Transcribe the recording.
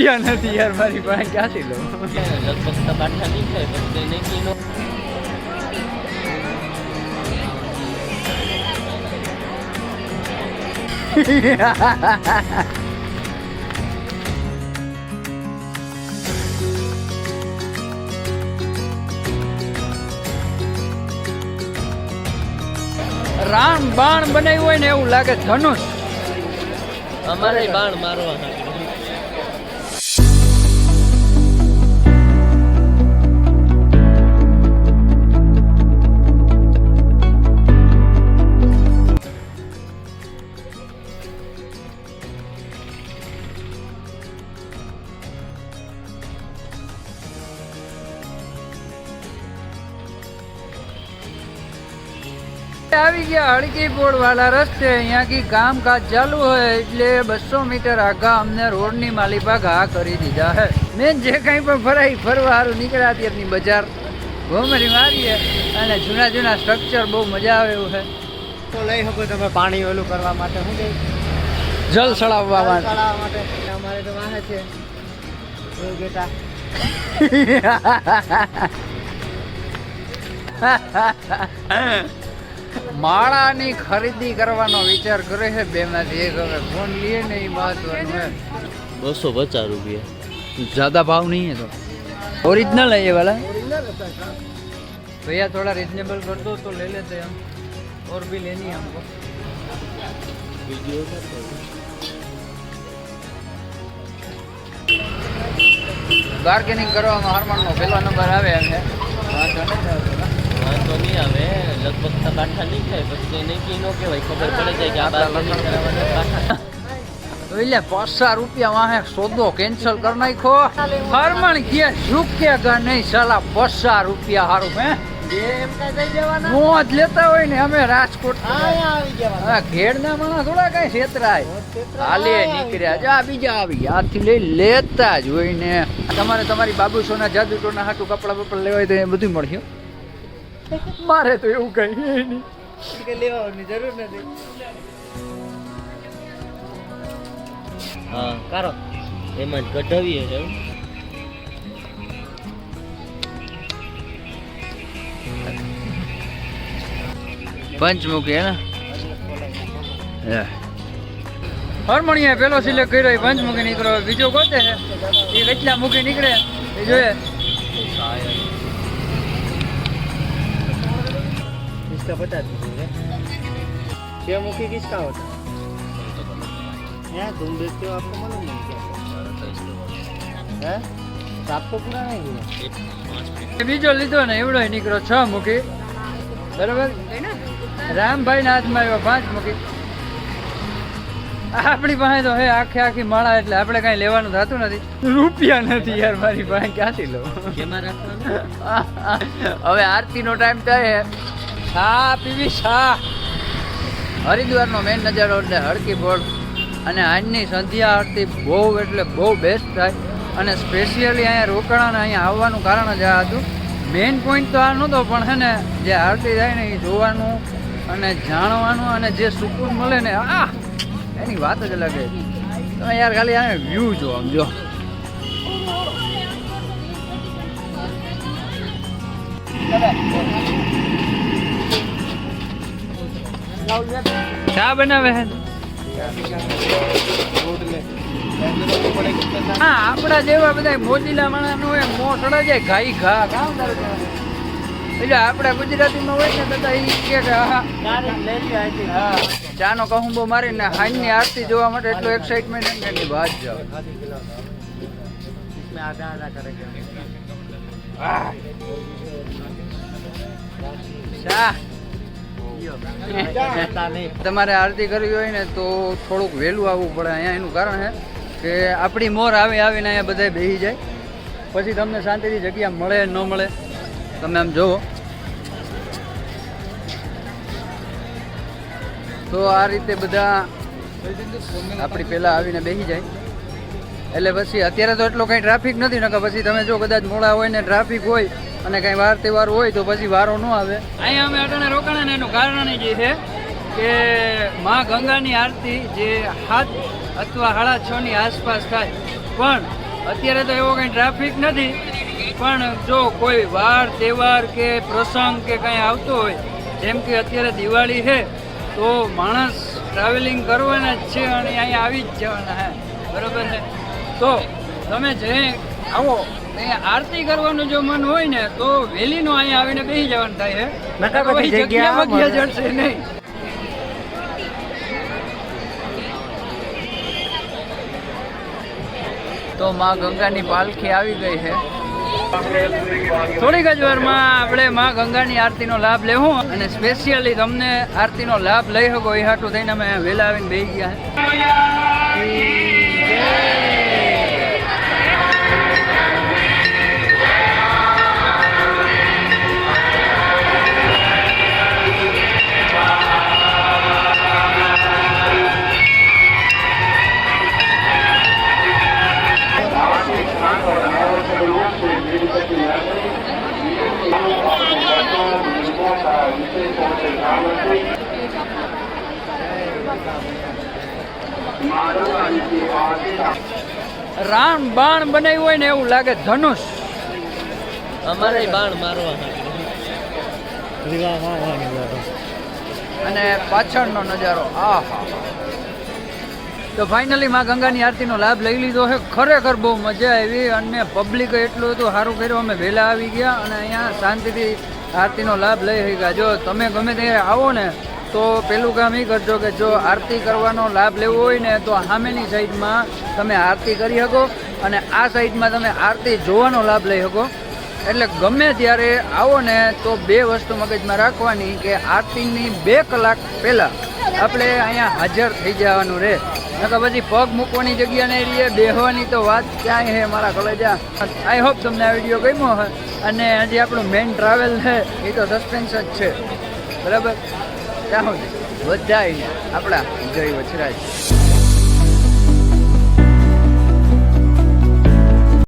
રૂપિયા નથી યાર મારી પાસે, ક્યાંથી લો લગભગ તો કાંઠા નહીં થાય પછી નહીં કિલો રામ બાણ બનાવ્યું હોય ને એવું લાગે ધનુષ. અમારે બાણ મારવા આવી ગયા. હળકી પોળ વાળા રસ્તે અહીંયાથી કામકાજ ચાલુ હોય એટલે બસો મીટર આગા અમને રોડની માલિપા ઘા કરી દીધા હે. મેં જે કંઈ પણ ફરાઈ ફરવા હારું નીકળ્યા ત્યારની બજાર. ઘોમરી મારીએ અને જૂના જૂના સ્ટ્રક્ચર બહુ મજા આવે એવું છે તો લઈ શકો તમે પાણી ઓલું કરવા માટે. શું જલ સળાવવા માટે. અમારે તો વાહે છે. બેટા. માળાની ખરીદી કરવાનો વિચાર કરે છે બે માંથી એક હવે ફોન લઈએ ને એ મહત્વનું है બસો પચાસ રૂપિયા ज्यादा भाव नहीं है तो ओरिजिनल है ये वाला भैया थोड़ा रिजनेबल कर दो तो ले लेते हैं हम और भी लेनी है हमको બાર્ગેનિંગ કરવામાં હરમણનો પહેલો નંબર આવે એમ છે વાંધો નથી આવતો ને. વાંધો નહીં આવે લગભગ તો કાંઠા નહીં થાય પછી નહીં કિલો કહેવાય ખબર પડે છે કે આ બાર્ગેનિંગ કરાવવાના કાંઠા. એટલે પચાસ રૂપિયા વાહે સોદો કેન્સલ કરી નાખો હરમણ કે ઝૂકેગા નહીં સાલા પચાસ રૂપિયા સારું હે? એમ કઈ દઈ દેવાના મોજ લેતા હોય ને અમે રાજકોટ હા ઘેડના માણસ થોડા કઈ છેતરાય. હાલે નીકળ્યા. જા બીજા આવી. ગયા આથી લઈ લેતા જ હોય ને. તમારે તમારી બાબુ સોના જાદુ ટોના હાટું કપડા બપડા લેવાય તો એ બધું મળ્યું મારે તો એવું કઈ નહીં. લેવાની જરૂર નથી. હા કારો. એમાં જ કઢાવીએ છે પંચમુખી હે ને? હાર્મોનિયા પેલો સિલેક્ટ કર્યો એ પંચમુખી નીકળ્યો. બીજો કોતે છે. એ કેટલા મુખી નીકળે. એ જોઈએ. इसका बता दीजिए छह मुखी किसका होता है हैं तुम देखते हो आपको मालूम नहीं क्या है तो आपको पूरा नहीं हुआ એ બીજો લીધો ને એવડો નીકળ્યો છ મુખી બરાબર રામભાઈ ના હાથમાં આવ્યો પાંચ મુખી આપણી પાસે તો હે આખી આખી માળા એટલે આપણે કઈ લેવાનું થતું નથી રૂપિયા નથી યાર મારી પાસે ક્યાંથી લો કેમાં રાખવાનું હવે આરતી નો ટાઈમ થાય શા પીવી શા હરિદ્વારનો મેન નજારો એટલે હળકી બોર્ડ. અને આજની સંધ્યા આરતી બહુ એટલે બહુ બેસ્ટ થાય. અને સ્પેશિયલી અહીંયા રોકાણા અહીંયા આવવાનું કારણ જ આ હતું. મેઇન પોઈન્ટ તો આ નહોતો, પણ છે ને, જે આરતી થાય ને એ જોવાનું અને જાણવાનું અને જે સુકૂન મળે ને આ એની વાત જ અલગ છે તમે યાર ખાલી આને વ્યૂ જો આમ જો શા બનાવે હે? હા, આપણા જેવા બધા મોજીલા માણસ હોય મો સડે જાય, ઘાઈ ઘા. કામ એટલે આપણા ગુજરાતીમાં હોય ને બધા એ કે હા, ચાનો કહુંબો મારીને હાઈની આરતી જોવા માટે એટલો એક્સાઇટમેન્ટ એમ એની વાત જાવ શાહ તમારે આરતી કરવી હોય ને તો થોડુંક વહેલું આવવું પડે. અહીંયા એનું કારણ છે કે આપણી મોર આવી આવીને અહીંયા બધા બેસી જાય. પછી તમને શાંતિથી જગ્યા મળે ન મળે, તમે આમ જુઓ તો આ રીતે બધા આપણી પહેલાં આવીને બેસી જાય. એટલે પછી અત્યારે તો એટલો કંઈ ટ્રાફિક નથી, નકર પછી તમે જો કદાચ મોડા હોય ને ટ્રાફિક હોય અને કંઈ વાર તહેવાર હોય તો પછી વારો ન આવે. અહીંયા અમે અટાણે રોકાણા ને એનું કારણ જે છે કે મા ગંગાની આરતી જે સાત અથવા સાડા છ ની આસપાસ થાય. પણ અત્યારે તો એવો કંઈ ટ્રાફિક નથી. પણ જો કોઈ વાર, તહેવાર કે પ્રસંગ કે કંઈ આવતો હોય, જેમ કે અત્યારે દિવાળી છે, તો માણસ ટ્રાવેલિંગ કરવાના જ છે અને અહીંયા આવી જ જવાના હે બરોબર છે? તો તમે જે આવો. આરતી કરવાનું જો મન હોય ને તો વહેલીનો અહીંયા આવીને બેસી જવાનું થાય છે નકર પછી જગ્યા જડશે નહીં. તો માં ગંગાની પાલખી આવી ગઈ છે થોડીક જ વારમાં આપણે માં ગંગાની આરતીનો લાભ લેવું અને સ્પેશિયલી તમને આરતીનો લાભ લઈ શકો એ હાટું થઈને અમે વહેલા આવીને બેસી ગયા રામ બાણ બનાવ્યું હોય ને એવું લાગે ધનુષ. અમારે બાણ મારવા. અને પાછળનો નજારો આહા તો ફાઇનલી માં ગંગાની આરતીનો લાભ લઈ લીધો છે. ખરેખર બહુ મજા આવી અને પબ્લિક એટલું હતું સારું કર્યું. અમે વહેલા આવી ગયા અને અહીંયા શાંતિથી આરતીનો લાભ લઈ શક્યા. જો તમે ગમે ત્યારે આવો ને તો પેલું કામ એ કરજો કે જો આરતી કરવાનો લાભ લેવો હોય ને તો સામેની સાઈડમાં તમે આરતી કરી શકો અને આ સાઈડમાં તમે આરતી જોવાનો લાભ લઈ શકો. એટલે ગમે ત્યારે આવો ને તો બે વસ્તુ મગજમાં રાખવાની કે આરતીની બે કલાક પહેલાં આપણે અહીંયા હાજર થઈ જવાનું રહે નકર પછી પગ મૂકવાની જગ્યા નહીં રહીએ બેહવાની તો વાત ક્યાંય હે મારા કોલેજા. આઈ હોપ તમને આ વીડિયો ગમ્યો હોય અને હજી આપણું મેઇન ટ્રાવેલ છે, એ તો સસ્પેન્સ જ છે. બરાબર? ત્યાં સુધી બધાય આપણા જય વછરાજ